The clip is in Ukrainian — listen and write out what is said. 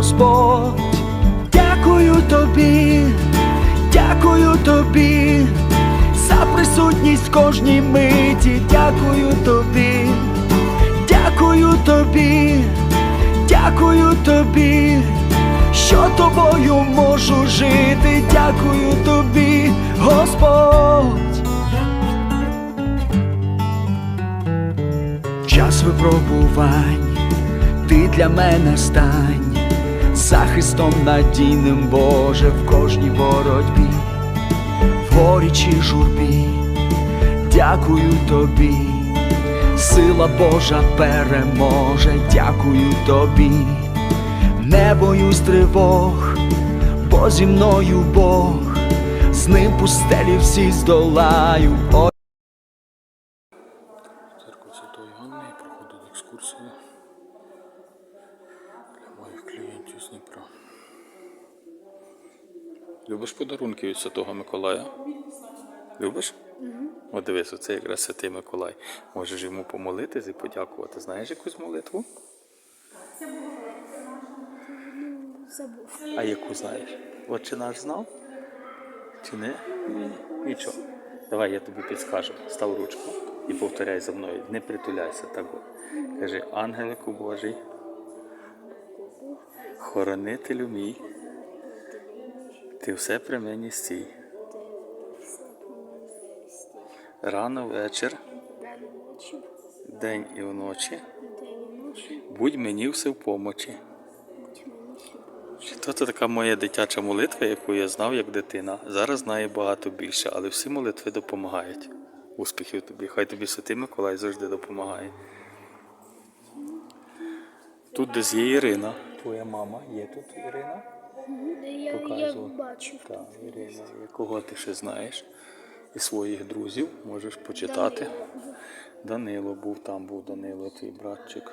Господь, дякую тобі, дякую тобі, за присутність в кожній миті, дякую тобі, дякую тобі, дякую тобі, що тобою можу жити, дякую тобі, Господь. Час випробувань, ти для мене стань, захистом надійним Боже в кожній боротьбі, в горі чи журбі, дякую тобі, сила Божа переможе, дякую тобі, не боюсь тривог, бо зі мною Бог, з ним пустелі всі здолаю. Церква Святої Ганни проходить екскурсію з Дніпра. Любиш подарунки від Святого Миколая? Любиш? Угу. От дивись, оце якраз Святий Миколай. Можеш йому помолитись і подякувати. Знаєш якусь молитву? Забув. А яку знаєш? Отче наш знав? Чи не? Ні. Нічого. Давай я тобі підскажу. Став ручку і повторяй за мною. Не притуляйся так. от. Кажи, ангелику Божий, хоронителю мій, ти все при мені стій. Рано вечір, день і вночі, ночі, будь мені все в помочі. То це така моя дитяча молитва, яку я знав як дитина. Зараз знаю багато більше, але всі молитви допомагають. Успіхів тобі. Хай тобі Святий Миколай завжди допомагає. Тут десь є Ірина. Твоя мама є тут Ірина? Я, я бачу. Так, Ірина. Кого ти ще знаєш? І своїх друзів можеш почитати. Данило був, там був Данило, твій братчик.